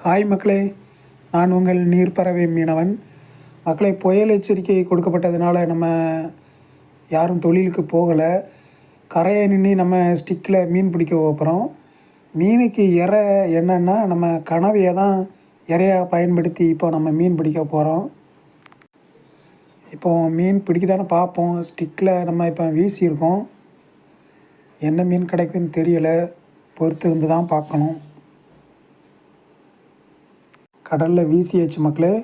Hi மக்களே நான் உங்கள் நீர்ப்பறவை மீனவன். மக்களை புயல் எச்சரிக்கை கொடுக்கப்பட்டதுனால நம்ம யாரும் தொழிலுக்கு போகலை. கரையை நின்று நம்ம ஸ்டிக்கில் மீன் பிடிக்க போகிறோம் மீனுக்கு இறை என்னென்னா நம்ம கனவையை தான் இறையாக பயன்படுத்தி இப்போ நம்ம மீன் பிடிக்க போகிறோம் இப்போ மீன் பிடிக்குதான்னு பார்ப்போம். ஸ்டிக்கில் நம்ம இப்போ வீசியிருக்கோம். என்ன மீன் கிடைக்குதுன்னு தெரியலை. பொறுத்து இருந்து தான் பார்க்கணும். கடலில் வீசியாச்சு மக்களே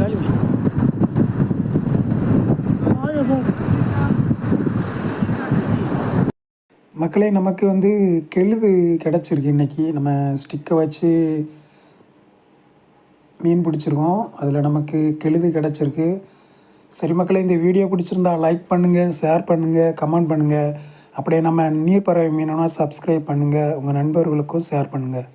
காலிங்க மக்களே நமக்கு வந்து கெழுது கிடச்சிருக்கு இன்றைக்கி நம்ம ஸ்டிக்கை வச்சு மீன் பிடிச்சிருக்கோம். அதில் நமக்கு கெழுது கிடச்சிருக்கு. சரி மக்களே இந்த வீடியோ பிடிச்சிருந்தா லைக் பண்ணுங்கள் ஷேர் பண்ணுங்கள் கமெண்ட் பண்ணுங்கள் அப்படியே நம்ம நீர் பறவை மீனவனா சப்ஸ்கிரைப் பண்ணுங்கள் உங்கள் நண்பர்களுக்கும் ஷேர் பண்ணுங்கள்